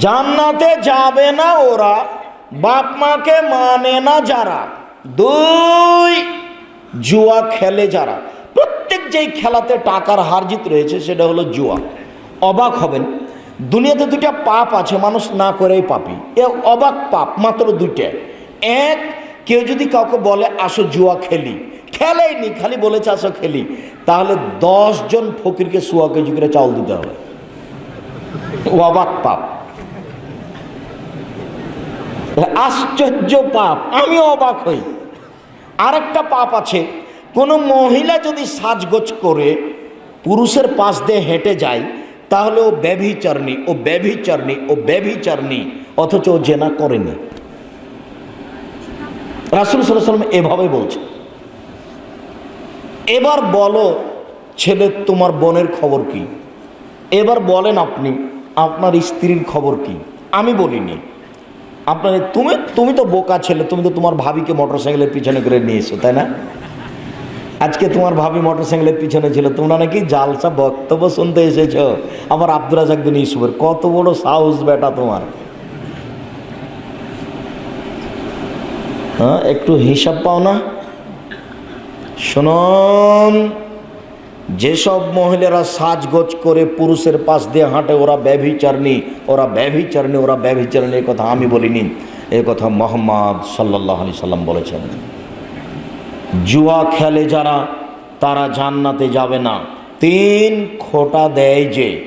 জান্নাতে যাবে না ওরা, বাপ মাকে মানে না যারা। দুই, জুয়া খেলে যারা। প্রত্যেক যেই খেলাতে টাকার হারজিত রয়েছে, সেটা হলো জুয়া। অবাক হবেন, দুনিয়াতে দুইটা পাপ আছে, মানুষ না করেই পাপি। এ অবাক পাপ, মাত্র দুইটা। এক, কেউ যদি কাউকে বলে, আসো জুয়া খেলি। খেলেইনি খালি বলেছে, আসো খেলি। তাহলে জন ফকিরকে সুয়া কেজি করে চাউল দিতে হবে। অবাক পাপ। আশ্চর্য পাপ, আমি অবাক হই। আরেকটা পাপ আছে, কোনো মহিলা যদি সাজগোজ করে, পুরুষের পাশ দিয়ে হেঁটে যায়, তাহলে ও ব্যভিচারণী ও ব্যভিচারণী ও ব্যভিচারণী, অথচ ও জেনা করেনি। রাসুল সাল্লাম এভাবে বলছে, এবার বলো, ছেলে, তোমার বোনের খবর কি? এবার বলেন আপনি, আপনার স্ত্রীর খবর কি? আমি বলিনি আপনার তুমি তুমি তো বোকা ছেলে, তুমি তো তোমার ভাবিকে মোটর সাইকেলের পিছনে করে নিয়েছো তাই না? আজকে তোমার ভাবি মোটর সাইকেলের পিছনে ছিল, তোমরা নাকি জালসা বক্তব্য শুনতে এসেছ। আমার আব্দুল রাজাক বিন ইসুফের কত বড় সাহস বেটা তোমার। হ্যাঁ একটু হিসাব পাও না। শুনুন। যেসব মহিলারা সাজগোজ করে পুরুষের পাশ দিয়ে হাঁটে, ওরা ব্যভিচারণী ওরা ব্যভিচারণী ওরা ব্যভিচারণী, এ কথা আমি বলিনি। এ কথা মোহাম্মদ সাল্লাহ আলি সাল্লাম বলেছেন। জুয়া খেলে যারা, তারা জান্নাতে যাবে না। তিন খোটা দেয় যে,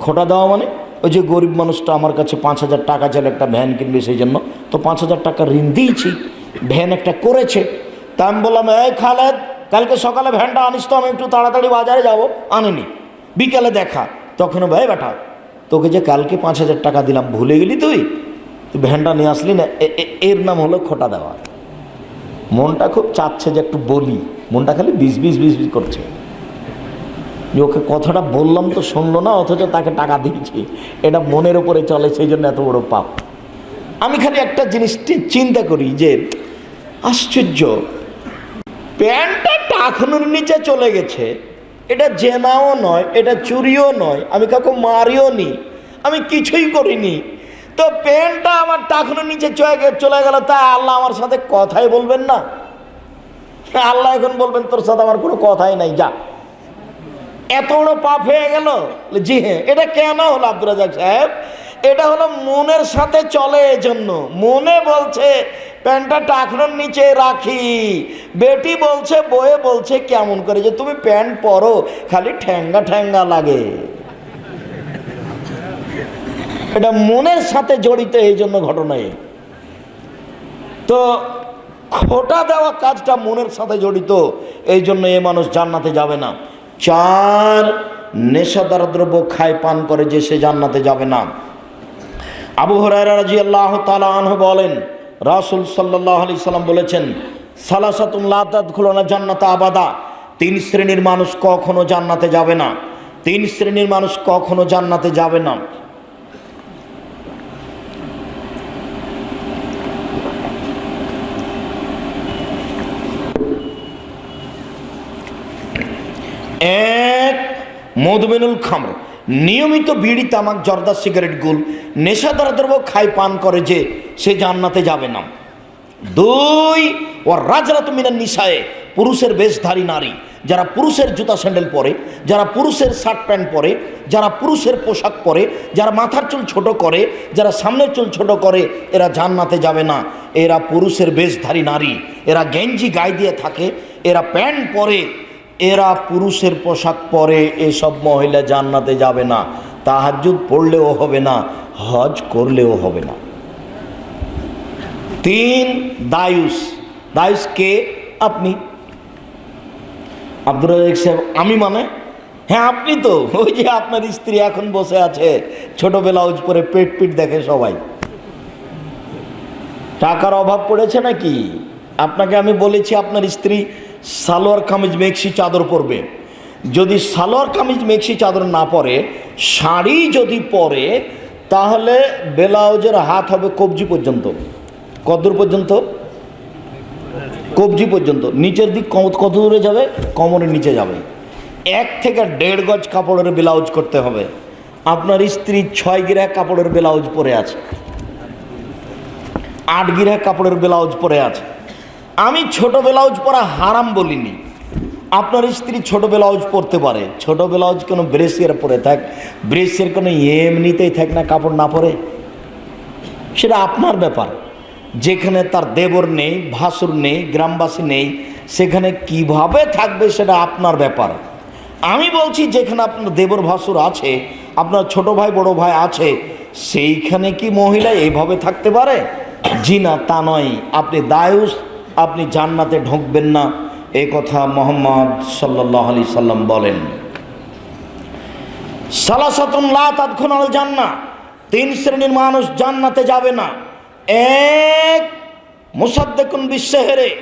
খোটা দেওয়া মানে ওই যে গরিব মানুষটা আমার কাছে পাঁচ হাজার টাকা চাইলে একটা ভ্যান কিনবে সেই জন্য, তো পাঁচ হাজার টাকা ঋণ দিয়েছি, ভ্যান একটা করেছে। তা আমি বললাম, এই খালেদ কালকে সকালে ভ্যানটা আনিস তো, আমি একটু তাড়াতাড়ি বাজারে যাব। আনেনি। বিকালে দেখা। তখন ভাই, বেটা, তোকে যে কালকে পাঁচ হাজার টাকা দিলাম, ভুলে গেলি তুই? তুই ভ্যানটা নিয়ে আসলি না? এর নাম হলো খোটা দেওয়া। মনটা খুব চাচ্ছে যে একটু বলি। মনটা খালি বিষ বিষ বিষ বিষ করছে। যে ওকে কথাটা বললাম তো শুনলো না, অথচ তাকে টাকা দিয়েছি। এটা মনের ওপরে চলে, সেই জন্য এত বড় পাপ। আমি খালি একটা জিনিস টি- চিন্তা করি যে, আশ্চর্য। প্যান্টটা টাকনুর নিচে চলে গেছে। এটা জেনাও নয়, এটা চুরিও নয়, আমি কাউকে মারিও নি, আমি কিছুই করিনি। তো প্যান্টটা আমার টাকনুর নিচে চলে গেল, তা আল্লাহ আমার সাথে কথাই বলবেন না। আল্লাহ এখন বলবেন, তোর সাথে আমার কোনো কথাই নাই, যা। এত বড় পাপ হয়ে গেল। জি হ্যাঁ এটা কেন হলো আব্দুল রাজাক সাহেব? এটা হলো মনের সাথে চলে এজন্য। মনে বলছে, প্যান্টটা টাকনোর নিচে রাখি। বেটি বলছে বয়ে বলছে কেমন করে যে, তুমি প্যান্ট পরো, খালি ঠ্যাঙ্গা ঠ্যাঙ্গা লাগে। এটা মনের সাথে জড়িত এই জন্য ঘটনায় তো খোটা দেওয়া কাজটা মনের সাথে জড়িত এই জন্য এ মানুষ জান্নাতে যাবে না। চার নেশাদার দ্রব্য খায় পান করে যে সে জান্নাতে যাবে না। আবু হরাইরা রাজি আল্লাহ তালাহ বলেন, রাসুল সাল্লাহ আলি সাল্লাম বলেছেন, সালাসাতুন লাতাত খুলনা জান্নাতে আবাদা। তিন শ্রেণির মানুষ কখনো জান্নাতে যাবে না। তিন শ্রেণির মানুষ কখনো জান্নাতে যাবে না। এক, মধুমেনুল খামর। নিয়মিত বিড়ি, তামাক, জর্দা, সিগারেট, গুল নেশাদার দ্রব্য খাই পান করে যে সে জান্নাতে যাবে না। দুই ও রাজরাত মিনার নিশায় পুরুষের বেশধারী নারী, যারা পুরুষের জুতা স্যান্ডেল পরে, যারা পুরুষের শার্ট প্যান্ট পরে, যারা পুরুষের পোশাক পরে, যারা মাথার চুল ছোট করে, যারা সামনের চুল ছোট করে, এরা জান্নাতে যাবে না। এরা পুরুষের বেশধারী নারী, এরা গেঞ্জি গায়ে দিয়ে থাকে, এরা প্যান্ট পরে এরা পুরুষের পোশাক পরে এসব মহিলা জান্নাতে যাবে না। তাহাজুদ পড়লেও হবে না, হজ করলেও হবে না। তিন, দায়ুস। দায়ুস কে? আপনি। আব্দুর রাজাক সাহেব, আমি মানে? হ্যাঁ আপনি তো। ওই যে আপনার স্ত্রী এখন বসে আছে, ছোট ব্লাউজ পরে পেট পিট দেখে সবাই। টাকার অভাব পড়েছে নাকি? আপনাকে আমি বলেছি আপনার স্ত্রী সালোয়ার কামিজ মেক্সি চাদর পরবে। যদি সালোয়ার কামিজ মেক্সি চাদর না পরে, শাড়ি যদি পরে, তাহলে ব্লাউজের হাত হবে কবজি পর্যন্ত। কতদূর পর্যন্ত? কবজি পর্যন্ত। নিচের দিক কত দূরে যাবে? কোমরের নিচে যাবে। এক থেকে দেড় গজ কাপড়ের ব্লাউজ করতে হবে। আপনার স্ত্রী ছয় গিরা কাপড়ের ব্লাউজ পরে আছে। আট গিরা কাপড়ের ব্লাউজ পরে আছে। আমি ছোট ব্লাউজ পরা হারাম বলিনি। আপনার স্ত্রী ছোট ব্লাউজ পরতে পারে। ছোট ব্লাউজ কোনো ব্রেসের পরে থাক। ব্রেসের কোনো এমনিতেই থাক না, কাপড় না পরে। সেটা আপনার ব্যাপার। যেখানে তার দেবর নেই, ভাসুর নেই, গ্রামবাসী নেই, সেখানে কীভাবে থাকবে সেটা আপনার ব্যাপার। আমি বলছি যেখানে আপনার দেবর, ভাসুর আছে, আপনার ছোট ভাই, বড় ভাই আছে, সেইখানে কি মহিলা এইভাবে থাকতে পারে? জি না, তা নয়। আপনি দায়ুস আপনি জান্নাতে ঢুকবেন না। এ কথা মোহাম্মদ সাল্লাহ আলি সাল্লাম বলেন। সালাসাতুন লা জান্নাহ। তিন শ্রেণির মানুষ জান্নাতে যাবে না। এক, মুসাদ্দেকুন বিশ্বেহেরে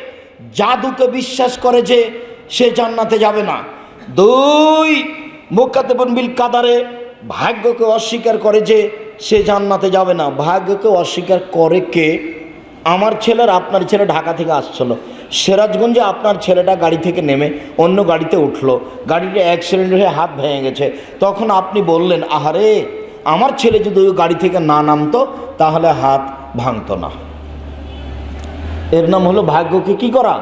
জাদুকে বিশ্বাস করে যে সে জান্নাতে যাবে না। দুই মুকাতেবন বিল কাদারে ভাগ্যকে অস্বীকার করে যে সে জান্নাতে যাবে না। ভাগ্যকে অস্বীকার করে কে? আমার ছেলের আপনার ছেলে ঢাকা থেকে আসছিল। সিরাজগঞ্জে আপনার ছেলেটা গাড়ি থেকে নেমে অন্য গাড়িতে উঠল। গাড়িটা অ্যাক্সিডেন্ট হয়ে হাত ভেঙে গেছে। তখন আপনি বললেন, আহারে, আমার ছেলে যদি ওই গাড়ি থেকে না নামতো, তাহলে হাত ভাঙতো না। এর নাম হলো ভাগ্যকে কি করা?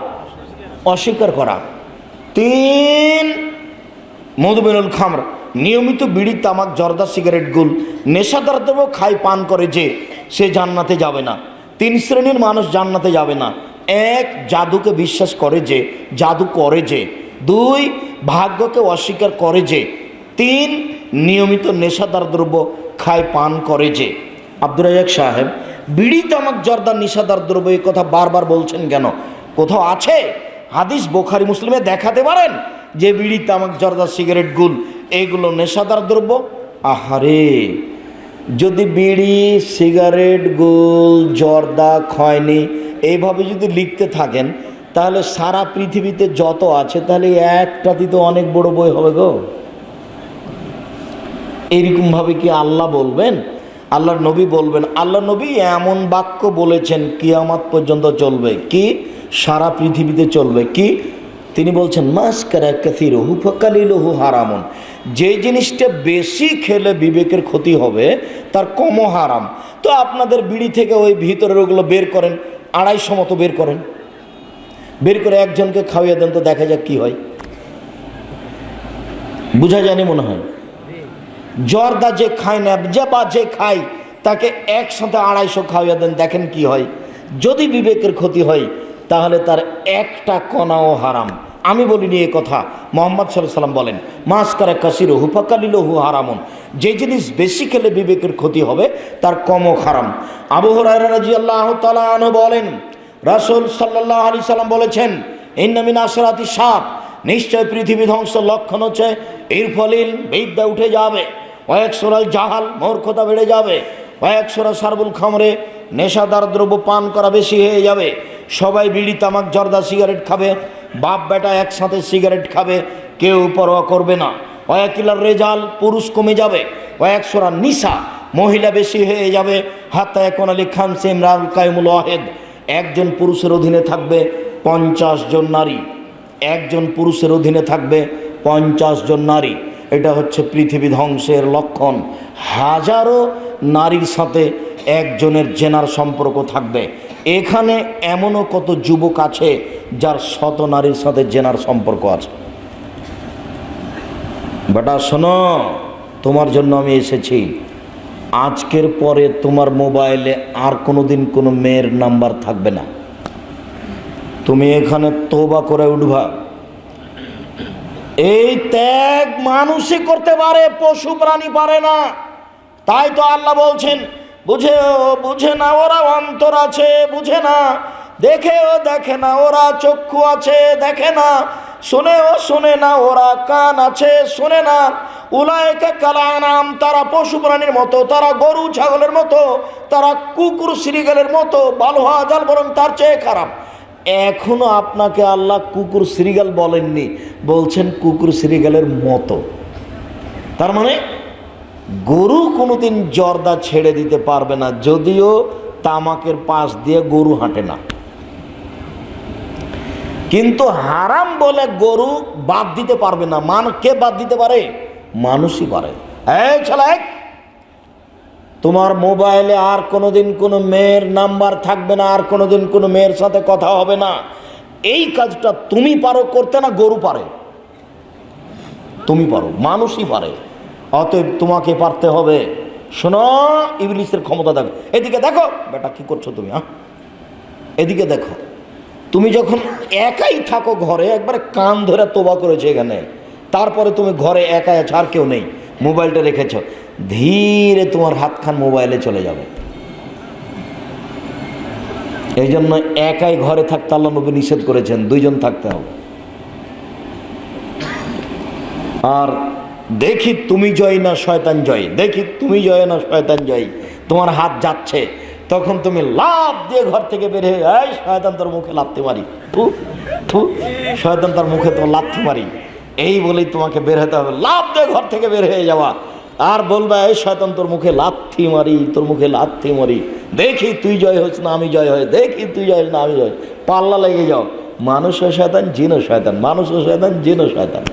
অস্বীকার করা। তিন, মধুমেনুল খামর, নিয়মিত বিড়ি, তামাক, জর্দা, সিগারেট, গুল নেশাদার দ্রব্য খাই পান করে যে, সে জান্নাতে যাবে না। তিন শ্রেণির মানুষ জান্নাতে যাবে না। এক, জাদুকে বিশ্বাস করে যে, জাদু করে যে। দুই, ভাগ্যকে অস্বীকার করে যে। তিন, নিয়মিত নেশাদার দ্রব্য খায়, পান করে যে। আব্দুর রাজাক সাহেব, বিড়ি, তামাক জর্দার নেশাদার দ্রব্য এই কথা বারবার বলছেন কেন? কোথাও আছে? হাদিস বোখারি মুসলিমে দেখাতে পারেন যে বিড়ি, তামাক, জর্দা, সিগারেট, গুল এইগুলো নেশাদার দ্রব্য? আহারে! যদি বিড়ি, সিগারেট, গোল, জর্দা, খয়নি এইভাবে যদি লিখতে থাকেন, তাহলে সারা পৃথিবীতে যত আছে, তাহলে একটাতে তো অনেক বড় বই হবে গো। এইরকমভাবে কি আল্লাহ বলবেন? আল্লাহর নবী বলবেন আল্লাহ নবী এমন বাক্য বলেছেন, কিয়ামাত পর্যন্ত চলবে। কি? সারা পৃথিবীতে চলবে। কি? তিনি বলছেন মাস্কারা কাসির হু ফকালিল হু হারামন। যে জিনিসটা বেশি খেলে বিবেকের ক্ষতি হবে, তার কমও হারাম। তো আপনাদের বিড়ি থেকে ওই ভিতরের ওগুলো বের করেন, আড়াইশো মতো বের করেন। বের করে একজনকে খাওয়িয়ে দেন, তো দেখা যাক কি হয়। বোঝা জানি মনে হয়? জর্দা যে খায় না বা যে খায়, তাকে একসাথে আড়াইশো খাওয়াইয়া দেন, দেখেন কি হয়। যদি বিবেকের ক্ষতি হয়, তাহলে তার একটা কণাও হারাম। আমি বলিনি এ কথা। মোহাম্মদ সাল্লাহ সাল্লাম বলেন মাস কারা কাসির হুফাকালিল হু হারামন। যে জিনিস বেশি খেলে বিবেকের ক্ষতি হবে, তার কমও হারাম। আবু রাজি আল্লাহ তালু বলেন, রাসুল সাল্লাহ আলি সাল্লাম বলেছেন ইন্নামিন আসরাতি সাপ নিশ্চয় পৃথিবী ধ্বংস লক্ষণ হচ্ছে, এর ফলিল বিদ্যা উঠে যাবে, কয়েক সোরাল জাহাল মূর্খতা বেড়ে যাবে, কয়েক সোরা সারবুল খামরে নেশাদার দ্রব্য পান করা বেশি হয়ে যাবে। সবাই বিড়ি, তামাক, জর্দা, সিগারেট খাবে বাপ বেটা একসাথে সিগারেট খাবে, কেউ পরোয়া করবে না। কয়েকিলার রেজাল পুরুষ কমে যাবে কয়েক সোরা নিশা মহিলা বেশি হয়ে যাবে। হাত্তা এখন আলী খান সেম রাল কায়মুল ওয়াহেদ। একজন পুরুষের অধীনে থাকবে পঞ্চাশ জন নারী। একজন পুরুষের অধীনে থাকবে পঞ্চাশ জন নারী। এটা হচ্ছে পৃথিবী ধ্বংসের লক্ষণ। হাজারো নারীর সাথে একজনের জেনার সম্পর্ক থাকবে। এখানে এমনও কত যুবক আছে যার শত নারীর সাথে জেনার সম্পর্ক আছে? বেটা, শোনো, তোমার জন্য আমি এসেছি। আজকের পরে তোমার মোবাইলে আর কোনো দিন কোনো মেয়ের নাম্বার থাকবে না। তুমি এখানে তোবা করে উঠবা। এই ত্যাগ মানুষই করতে পারে, পশু প্রাণী পারে না। তাই তো আল্লাহ বলছেন বুঝে বুঝে না, ওরা অন্তর আছে, বুঝে না। দেখেও দেখে না, ওরা চক্ষু আছে, দেখে না। শোনেও শোনে না, ওরা কান আছে, শোনে না। উলায়কে কালানাম, তারা পশু প্রাণীর মতো, তারা গরু ছাগলের মতো, তারা কুকুর শ্রীগালের মতো ভালো হওয়া যাল বরং তার চেয়ে খারাপ। এখনও আপনাকে আল্লাহ কুকুর শ্রীগাল বলেননি, বলছেন কুকুর শ্রীগালের মতো। তার মানে গরু কোনোদিন জর্দা ছেড়ে দিতে পারবে না, যদিও তামাকের পাশ দিয়ে গরু হাঁটে না। কিন্তু হারাম বলে গরু বাদ দিতে পারবে না। মান কে বাদ দিতে পারে? মানুষই পারে। তোমার মোবাইলে আর কোনোদিন কোনো মেয়ের নাম্বার থাকবে না, আর কোনোদিন কোনো মেয়ের সাথে কথা হবে না। এই কাজটা তুমি পারো করতে না গরু পারে? তুমি পারো, মানুষই পারে। অতএব তোমাকে পারতে হবে। শোনো ইংলিশের ক্ষমতা দেখো। এদিকে দেখো, বেটা, কি করছ তুমি হ্যাঁ? এদিকে দেখো, তুমি যখন একাই থাকো ঘরে, একবারে কান ধরে তোবা করেছে এখানে। তারপরে তুমি ঘরে একা আছো, আর কেউ নেই। মোবাইলটা রেখেছ। ধীরে তোমার হাতখান মোবাইলে চলে যাবে। এই জন্য একাই ঘরে থাকতে আল্লাহ নবী নিষেধ করেছেন, দুইজন থাকতে হবে। আর দেখি তুমি জয় না শয়তান জয়। দেখি তুমি জয় না শয়তান জয়। তোমার হাত যাচ্ছে। তখন তুমি লাভ দিয়ে ঘর থেকে বের হয়ে শয়তান তোর মুখে লাথি মারি। থু থু, শয়তান তার মুখে তো লাথি মারি। এই বলেই তোমাকে বের হতে হবে। লাভ দিয়ে ঘর থেকে বের হয়ে যাওয়া। আর বলবে, এই শয়তান তোর মুখে লাথি মারি, তোর মুখে লাথি মারি। দেখি তুই জয় হস না আমি জয় হয় দেখি তুই জয় না আমি জয় পাল্লা লেগে যাও। মানুষও শয়তান, জিনও শয়তান। মানুষও শয়তান, জিনও শয়তান।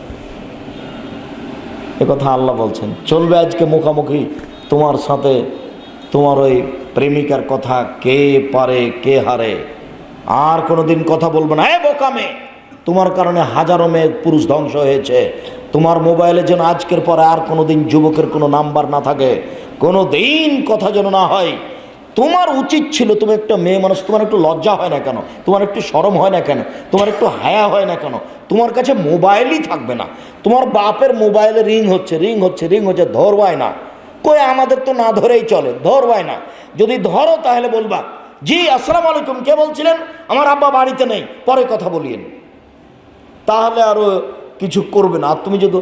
কথা আল্লাহ বলছেন। চলবে আজকে মুখামুখি তোমার সাথে, তোমার ওই প্রেমিকার কথা, কে পারে, কে হারে। আর কোনো দিন কথা বলবে না। এ বোকামে! তোমার কারণে হাজারো মেয়ে পুরুষ ধ্বংস হয়েছে। তোমার মোবাইলে যেন আজকের পরে আর কোনো দিন যুবকের কোনো নাম্বার না থাকে। কোনো দিন কথা যেন না হয়। তোমার উচিত ছিল তুমি একটা মেয়ে মানুষ, তোমার একটু লজ্জা হয় না কেন? তোমার একটু সরম হয় না কেন? তোমার একটু হায়া হয় না কেন? তোমার কাছে মোবাইলই থাকবে না। তোমার বাপের মোবাইলে রিং হচ্ছে রিং হচ্ছে রিং হচ্ছে, ধরবাই না। কই আমাদের তো না ধরেই চলে, ধরবাই না। যদি ধরো তাহলে বলবা, জি, আসসালামু আলাইকুম, কে বলছিলেন? আমার আব্বা বাড়িতে নেই, পরে কথা বলিয়েন। তাহলে আরও কিছু করবে না। আর তুমি যদি,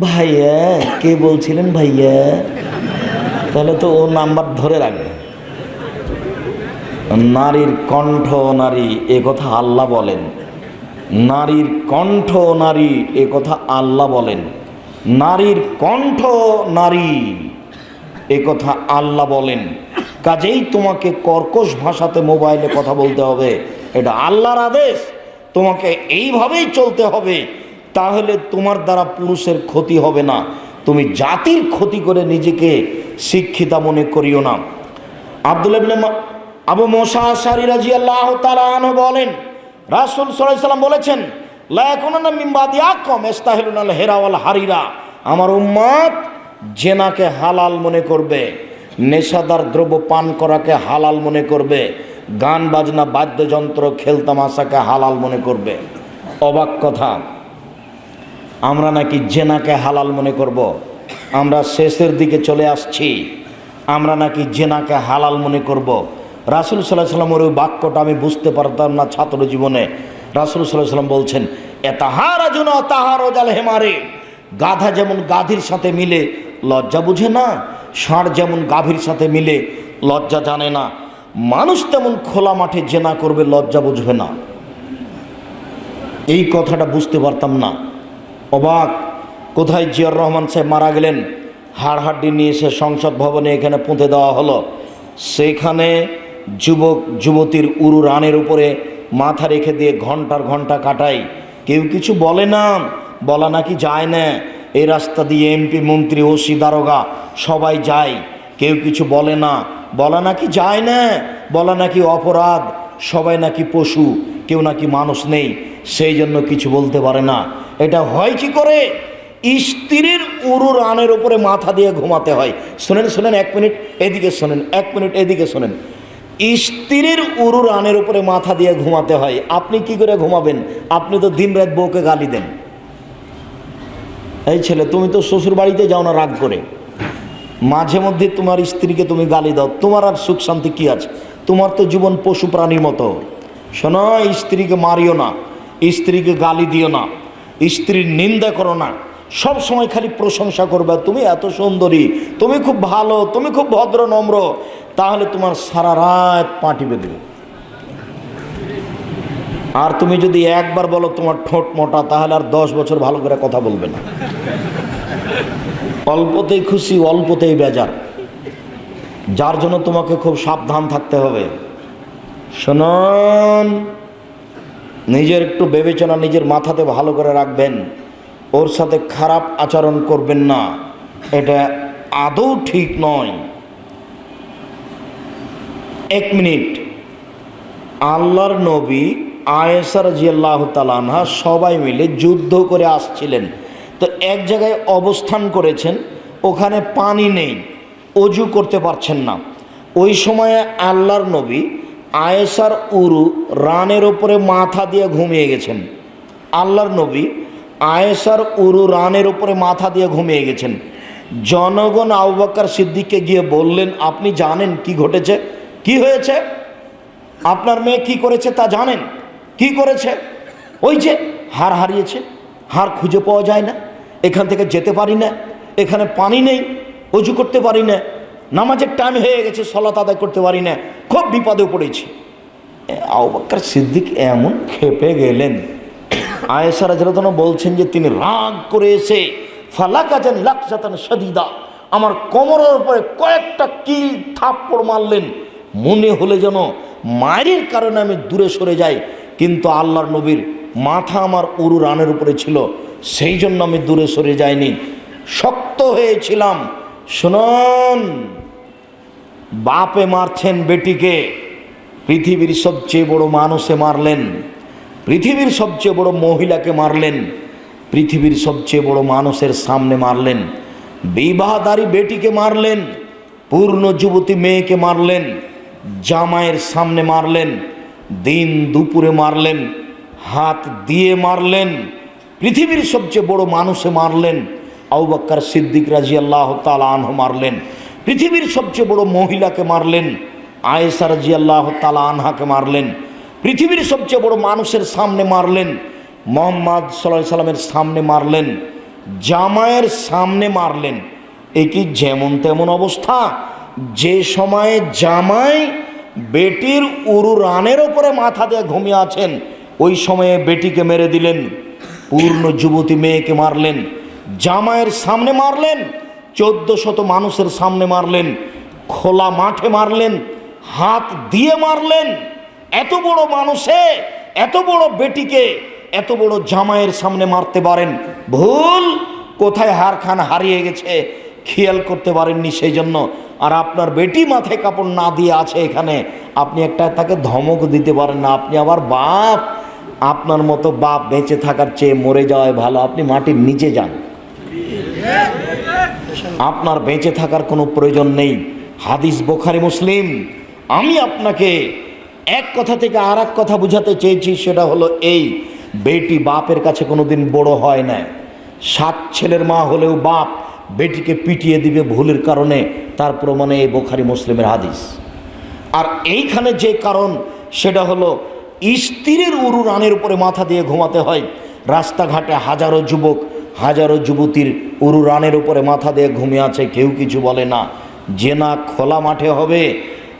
ভাইয়া, কে বলছিলেন ভাইয়া? তাহলে তো ও নাম্বার ধরে রাখবে। নারীর কণ্ঠ নারী, এ কথা আল্লাহ বলেন। নারীর কণ্ঠ নারী, এ কথা আল্লাহ বলেন। নারীর কণ্ঠ নারী, এ কথা আল্লাহ বলেন। কাজেই তোমাকে কর্কশ ভাষাতে মোবাইলে কথা বলতে হবে। এটা আল্লাহর আদেশ। তোমাকে এইভাবেই চলতে হবে। তাহলে তোমার দ্বারা পুরুষের ক্ষতি হবে না। তুমি জাতির ক্ষতি করে নিজেকে শিক্ষিতা মনে করিও না। আব্দুল ইবনে মা- আবু মোসা আশারি রাজি আল্লাহ তালাহ বলেন, রাসুল সাল্লাম বলেছেন হেরাওয়াল হারিরা আমার উম্মাদ জেনাকে হালাল মনে করবে, নেশাদার দ্রব্য পান করাকে হালাল মনে করবে, গান বাজনা, বাদ্যযন্ত্র, খেলতামাশাকে হালাল মনে করবে অবাক কথা, আমরা নাকি জেনাকে হালাল মনে করব। আমরা শেষের দিকে চলে আসছি, আমরা নাকি জেনাকে হালাল মনে করব। রাসুল সাল্লাহ সাল্লামের ওই বাক্যটা আমি বুঝতে পারতাম না ছাত্র জীবনে। রাসুল সাল্লাহ সাল্লাম বলছেন এ তাহার আজুন তাহার জাল হেমারে। গাধা যেমন গাধির সাথে মিলে, লজ্জা বুঝে না, ষাঁড় যেমন গাভীর সাথে মিলে, লজ্জা জানে না। মানুষ তেমন খোলা মাঠে জেনা করবে, লজ্জা বুঝবে না। এই কথাটা বুঝতে পারতাম না। অবাক, কোথায় জিয়র রহমান সাহেব মারা গেলেন? হাড় হাড্ডি নিয়ে এসে সংসদ ভবনে এখানে পুঁতে দেওয়া হলো। সেখানে যুবক, যুবতীর উরু রানের উপরে মাথা রেখে দিয়ে ঘণ্টার ঘণ্টা কাটাই কেউ কিছু বলে না, বলা নাকি যায় না। এই রাস্তা দিয়ে এমপি মন্ত্রী, ওসি, দারোগা সবাই যায়। কেউ কিছু বলে না, বলা নাকি যায় না, বলা নাকি অপরাধ, সবাই নাকি পশু, কেউ নাকি মানুষ নেই, সেই জন্য কিছু বলতে পারে না। এটা হয় কি করে? স্ত্রীর উরু রানের উপরে মাথা দিয়ে ঘুমাতে হয়। শোনেন শোনেন, এক মিনিট, এদিকে শোনেন, এক মিনিট, এদিকে শোনেন। স্ত্রীর উরু রানের উপরে মাথা দিয়ে ঘুমাতে হয়। আপনি কি করে ঘুমাবেন? আপনি তো দিন রাত বউকে গালি দেন। এই ছেলে, তুমি তো শ্বশুর বাড়িতে যাও না রাগ করে। মাঝে মধ্যে তোমার স্ত্রীকে তুমি গালি দাও। তোমার আর সুখ শান্তি কি আছে? তোমার তো জীবন পশু প্রাণীর মতো। শোনো, স্ত্রীকে মারিও না, স্ত্রীকে গালি দিও না, স্ত্রীর নিন্দা করো না। সব সময় খালি প্রশংসা করবে। তুমি এত সুন্দরী, তুমি খুব ভালো, তুমি খুব ভদ্র, নম্র। তাহলে তোমার সারা রাত পাটি বেঁধে আর তুমি যদি একবার বলো তোমার ঠোঁট মোটা, তাহলে আর দশ বছর ভালো করে কথা বলবে না। অল্পতেই খুশি, অল্পতেই বেজার। যার জন্য তোমাকে খুব সাবধান থাকতে হবে। শুনুন, নিজের একটু বিবেচনা নিজের মাথাতে ভালো করে রাখবেন। ওর সাথে খারাপ আচরণ করবেন না। এটা আদৌ ঠিক নয়। এক মিনিট। আল্লাহর নবী আয়েসার জিয়াল্লাহ তালানহা সবাই মিলে যুদ্ধ করে আসছিলেন। তো এক জায়গায় অবস্থান করেছেন, ওখানে পানি নেই, অজু করতে পারছেন না। ওই সময়ে আল্লাহর নবী আয়েসার উরু রানের ওপরে মাথা দিয়ে ঘুমিয়ে গেছেন। আল্লাহর নবী আয়েসার উরু রানের ওপরে মাথা দিয়ে ঘুমিয়ে গেছেন। জনগণ আউবাক্কার সিদ্দিককে গিয়ে বললেন, আপনি জানেন কি ঘটেছে? কি হয়েছে? আপনার মেয়ে কি করেছে তা জানেন? কি করেছে? ওই যে হার হারিয়েছে হার খুঁজে পাওয়া যায় না, এখান থেকে যেতে পারি না, এখানে পানি নেই, অজু করতে পারি না, নামাজের টাইম হয়ে গেছে সলাত আদায় করতে পারি না, খুব বিপদে পড়েছি। আউবাক্কার সিদ্দিক এমন খেপে গেলেন। আয়েসারা যেন বলছেন যে, তিনি রাগ করে এসে ফালাকাজান লাকসাতান সদিদা আমার কোমরের উপরে কয়েকটা কিল থাপ্পড় মারলেন। মনে হলে যেন মায়ের কারণে আমি দূরে সরে যাই। কিন্তু আল্লাহর নবীর মাথা আমার উরু রানের উপরে ছিল, সেই জন্য আমি দূরে সরে যাইনি। শক্ত হয়েছিলাম। শুনুন, বাপে মারছেন বেটিকে, পৃথিবীর সবচেয়ে বড় মানুষে মারলেন, পৃথিবীর সবচেয়ে বড় মহিলাকে মারলেন, পৃথিবীর সবচেয়ে বড় মানুষের সামনে মারলেন, বিবাহদারী বেটিকে মারলেন, পূর্ণ যুবতী মেয়েকে মারলেন জামাইয়ের সামনে মারলেন, দিন দুপুরে মারলেন, হাত দিয়ে মারলেন, পৃথিবীর সবচেয়ে বড় মানুষে মারলেন আউবাক্কার সিদ্দিক রাজি আল্লাহ তালা আনহ মারলেন, পৃথিবীর সবচেয়ে বড় মহিলাকে মারলেন আয়েসা রাজি আল্লাহ তালা আনহাকে মারলেন, পৃথিবীর সবচেয়ে বড় মানুষের সামনে মারলেন, মোহাম্মদ সাল্লাহ সাল্লামের সামনে মারলেন জামায়ের সামনে মারলেন, এ কি যেমন তেমন অবস্থা? যে সময়ে জামাই বেটির উরু রানের ওপরে মাথা দিয়ে ঘুমিয়ে আছেন, ওই সময়ে বেটিকে মেরে দিলেন, পূর্ণ যুবতী মেয়েকে মারলেন, জামাইয়ের সামনে মারলেন, চোদ্দ শত মানুষের সামনে মারলেন, খোলা মাঠে মারলেন, হাত দিয়ে মারলেন। এত বড় মানুষে, এত বড় বেটিকে, এত বড় জামাইয়ের সামনে মারতে পারেন। ভুল, কোথায় হারখান হারিয়ে গেছে খেয়াল করতে পারেননি সেই জন্য আর আপনার বেটি মাথায় কাপড় না দিয়ে আছে এখানে, আপনি একটা তাকে ধমক দিতে পারেন না। আপনি আবার বাপ, আপনার মতো বাপ বেঁচে থাকার চেয়ে মরে যাওয়ায় ভালো। আপনি মাটির নিচে যান। আপনার বেঁচে থাকার কোনো প্রয়োজন নেই। হাদিস বোখারি মুসলিম। আমি আপনাকে এক কথা থেকে আর কথা বুঝাতে চেয়েছি, সেটা হলো এই, বেটি বাপের কাছে কোনোদিন বড় হয় না সাত ছেলের মা হলেও বাপ বেটিকে পিটিয়ে দিবে ভুলের কারণে, তার প্রমাণে এই বোখারি মুসলিমের হাদিস। আর এইখানে যে কারণ, সেটা হলো স্ত্রীর উরু রানের উপরে মাথা দিয়ে ঘুমাতে হয়। রাস্তাঘাটে হাজারো যুবক, হাজারো যুবতীর উরু রানের উপরে মাথা দিয়ে ঘুমিয়ে আছে, কেউ কিছু বলে না। যে না খোলা মাঠে হবে,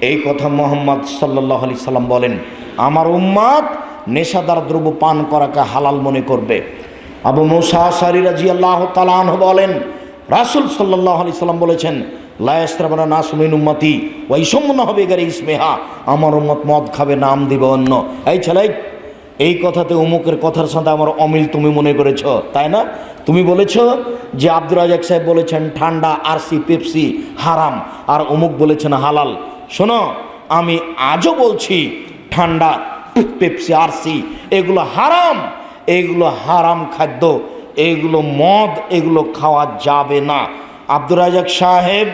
এই কথা মোহাম্মদ সাল্লাহ আলি সাল্লাম বলেন, আমার উম্মাদ নেশাদার দ্রব্য পান করাকে হালাল মনে করবে। আবু মুসা সারি রাজি আল্লাহ বলেন রাসুল সাল্লাহ আলি সাল্লাম বলেছেন লায়াস্ত্রাবানা নাসমিন উম্মতি ওইসম্মন হবে গারে ইসমেহা, আমার উম্মত মদ খাবে, নাম দিবে অন্য। এই ছেলাই এই কথাতে অমুকের কথার সাথে আমার অমিল তুমি মনে করেছ, তাই না? তুমি বলেছ যে আব্দুর রাজাক সাহেব বলেছেন, ঠান্ডা, আরসি, পেপসি, হারাম। আর অমুক বলেছেন, হালাল। শোনো, আমি আজও বলছি, ঠান্ডা, পেপসি, আরসি, এগুলো হারাম এগুলো হারাম খাদ্য। এগুলো মদ, এগুলো খাওয়া যাবে না। আব্দুর রাজাক সাহেব,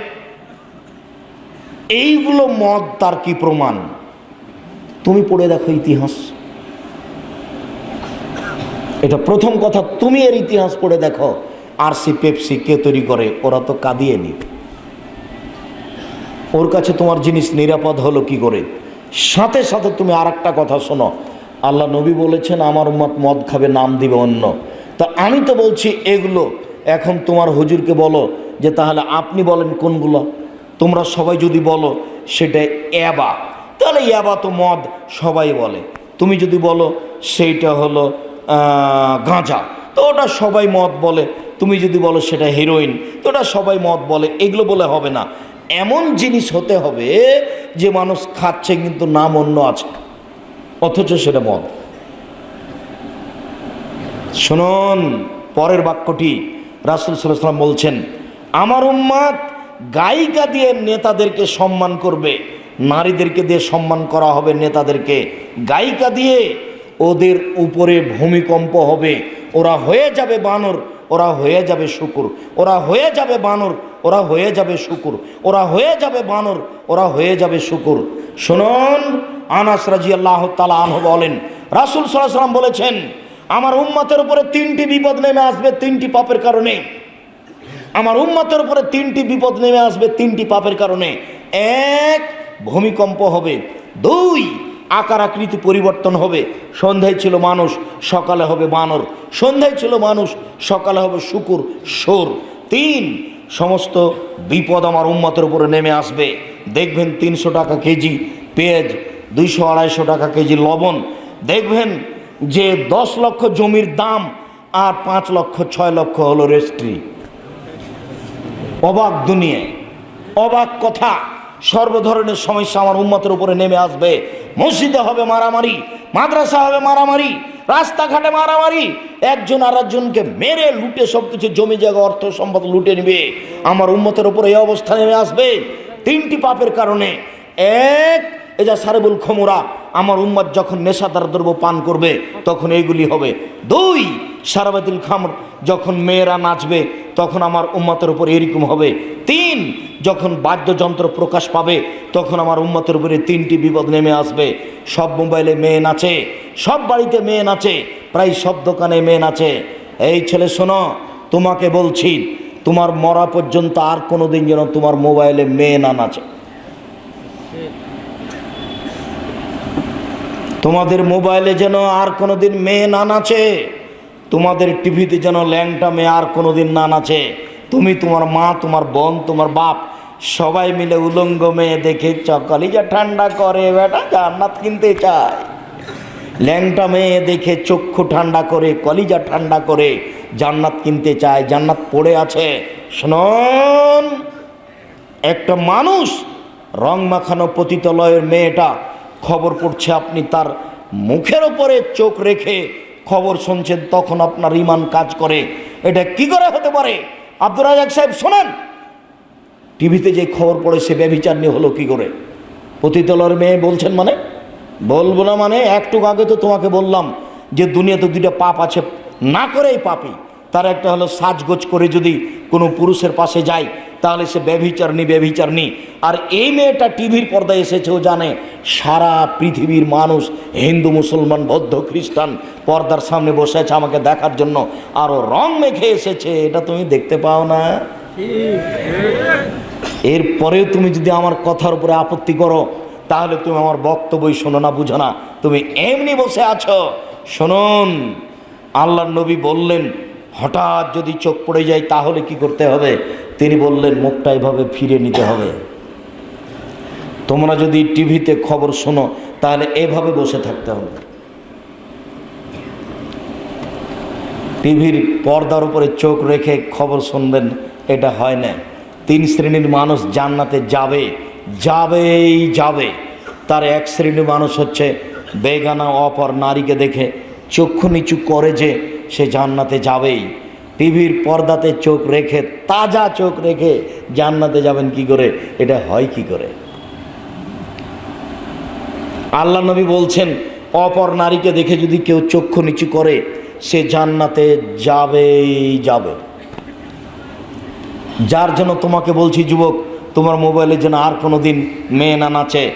এইগুলো মদ তার কি প্রমাণ? তুমি পড়ে দেখো ইতিহাস। এটা প্রথম কথা, তুমি এর ইতিহাস পড়ে দেখো। আর সি পেপসি কে তৈরি করে? ওরা তো কাঁদিয়ে নি। ওর কাছে তোমার জিনিস নিরাপদ হলো কি করে? সাথে সাথে তুমি আর কথা শোনো। আল্লাহ নবী বলেছেন, আমার উম্মত মদ খাবে, নাম দিবে অন্য। তা আমি তো বলছি এগুলো। এখন তোমার হুজুরকে বলো যে তাহলে আপনি বলেন কোনগুলো? তোমরা সবাই যদি বলো সেটা অ্যাবা তাহলে অ্যাবা তো মদ সবাই বলে। তুমি যদি বলো সেইটা হলো গাঁজা। তো ওটা সবাই মদ বলে। তুমি যদি বলো সেটা হিরোইন তো ওটা সবাই মদ বলে। এগুলো বলে হবে না। এমন জিনিস হতে হবে যে মানুষ খাচ্ছে কিন্তু নাম অন্য আছে। অথচ সেটা মদ। শুনুন, পরের বাক্যটি রাসুল সাল্লাম বলছেন, আমার উম্মাদ গায়িকা দিয়ে নেতাদেরকে সম্মান করবে, নারীদেরকে দিয়ে সম্মান করা হবে নেতাদেরকে। গায়িকা দিয়ে ওদের উপরে ভূমিকম্প হবে। ওরা হয়ে যাবে বানর, ওরা হয়ে যাবে শুকুর। ওরা হয়ে যাবে বানর, ওরা হয়ে যাবে শুকুর। ওরা হয়ে যাবে বানর, ওরা হয়ে যাবে শুকুর। শুনুন, আনাস রাজি আল্লাহ তালা আনহ বলেন, রাসুল সাল্লাম বলেছেন আমার উম্মতের উপরে তিনটি বিপদ নেমে আসবে, তিনটি পাপের কারণে। আমার উম্মতের উপরে তিনটি বিপদ নেমে আসবে, তিনটি পাপের কারণে। এক, ভূমিকম্প হবে। দুই, আকার আকৃতি পরিবর্তন হবে। সন্ধ্যায় ছিল মানুষ, সকালে হবে বানর। সন্ধ্যায় ছিল মানুষ, সকালে হবে শুকুর সোর তিন, সমস্ত বিপদ আমার উম্মতের উপরে নেমে আসবে। দেখবেন তিনশো টাকা কেজি পেঁয়াজ, দুইশো আড়াইশো টাকা কেজি লবণ। দেখবেন যে দশ লক্ষ জমির দাম আর পাঁচ লক্ষ, ছয় লক্ষ হলো রেস্ট্রি অবাক দুনিয়ায়। অবাক কথা। সর্ব ধরনের সমস্যা আমার উন্মতের উপরে নেমে আসবে। মসজিদে হবে মারামারি, মাদ্রাসা হবে মারামারি, রাস্তাঘাটে মারামারি। একজন আর একজনকে মেরে, লুটে সব কিছু জমি জায়গা, অর্থ সম্পদ লুটে নেবে। আমার উন্মতের উপরে এই অবস্থা নেমে আসবে। তিনটি পাপের কারণে। এক যা সারেবুল খমুরা, আমার উম্মত যখন নেশাদার দ্রব্য পান করবে, তখন এইগুলি হবে। দুই, সারাবাতিল খামর, যখন মেয়েরা নাচবে, তখন আমার উম্মতের উপর এরকম হবে। তিন, যখন বাদ্যযন্ত্র প্রকাশ পাবে, তখন আমার উম্মতের উপরে তিনটি বিপদ নেমে আসবে। সব মোবাইলে মেয়ে নাচে, সব বাড়িতে মেয়ে নাচে, প্রায় সব দোকানে মেয়ে নাচে। এই ছেলে, শোনো, তোমাকে বলছি, তোমার মরা পর্যন্ত আর কোনো দিন যেন তোমার মোবাইলে মেয়ে না নাচে। তোমাদের মোবাইলে যেন আর কোনো দিন মেয়ে না নাচে। তোমাদের টিভিতে যেন ল্যাংটা মেয়ে আর কোনো দিন না নাচে। তুমি তোমার মা, তোমার বোন, তোমার বাপ, সবাই মিলে উলঙ্গ মেয়ে দেখে চকলিজা ঠান্ডা করে, বেটা জান্নাত কিনতে চায়। ল্যাংটা মেয়ে দেখে চক্ষু ঠান্ডা করে, কলিজা ঠান্ডা করে জান্নাত কিনতে চায়। জান্নাত পড়ে আছে। শুনুন, একটা মানুষ রং মাখানো পতিতলয়ের মেয়েটা খবর পড়ছে, আপনি তার মুখের ওপরে চোখ রেখে খবর শুনছেন, তখন আপনার ইমান কাজ করে। এটা কি করে হতে পারে? আব্দুর রাজাক সাহেব, শোনেন! টিভিতে যে খবর পড়ে, সে ব্যবিচার নিয়ে হলো কি করে? পতিতলয়ের মেয়ে বলছেন মানে? বলব না মানে একটু আগে তো তোমাকে বললাম যে, দুনিয়াতে দুইটা পাপ আছে, না করেই পাপি। তার একটা হলো সাজগোজ করে যদি কোনো পুরুষের পাশে যায়, তাহলে সে ব্যভিচারনি ব্যভিচারনি আর এই মেয়েটা টিভির পর্দায় এসেছেও জানে সারা পৃথিবীর মানুষ হিন্দু, মুসলমান, বৌদ্ধ, খ্রিস্টান পর্দার সামনে বসে আছে আমাকে দেখার জন্য। আরও রং মেখে এসেছে, এটা তুমি দেখতে পাও না। এরপরেও তুমি যদি আমার কথার উপরে আপত্তি করো, তাহলে তুমি আমার বক্তব্যই শোনো না, বুঝো না। তুমি এমনি বসে আছো। শুনুন আল্লাহ নবী বললেন হঠাৎ যদি চোখ পড়ে যায়, তাহলে কি করতে হবে? তিনি বললেন, মুখটা এভাবে ফিরে নিতে হবে। তোমরা যদি টিভিতে খবর শোনো, তাহলে এভাবে বসে থাকতে হবে। টিভির পর্দার উপরে চোখ রেখে খবর শুনবেন, এটা হয় না। তিন শ্রেণির মানুষ জান্নাতে যাবে, যাবেই যাবে। তার এক শ্রেণির মানুষ হচ্ছে বেগানা অপর নারীকে দেখে চক্ষু নিচু করে যে সে জান্নাতে যাবেই। টিভির পর্দাতে চোখ রেখে, তাজা চোখ রেখে জান্নাতে যাবেন কি করে? এটা হয় কি করে? আল্লাহ নবী বলছেন, অপর নারীকে দেখে যদি কেউ চক্ষু নিচু করে, সে জান্নাতে যাবেই যাবে। যার জন্য তোমাকে বলছি, যুবক, তোমার মোবাইলে যেন আর কোনো দিন মেয়ে না নাচে।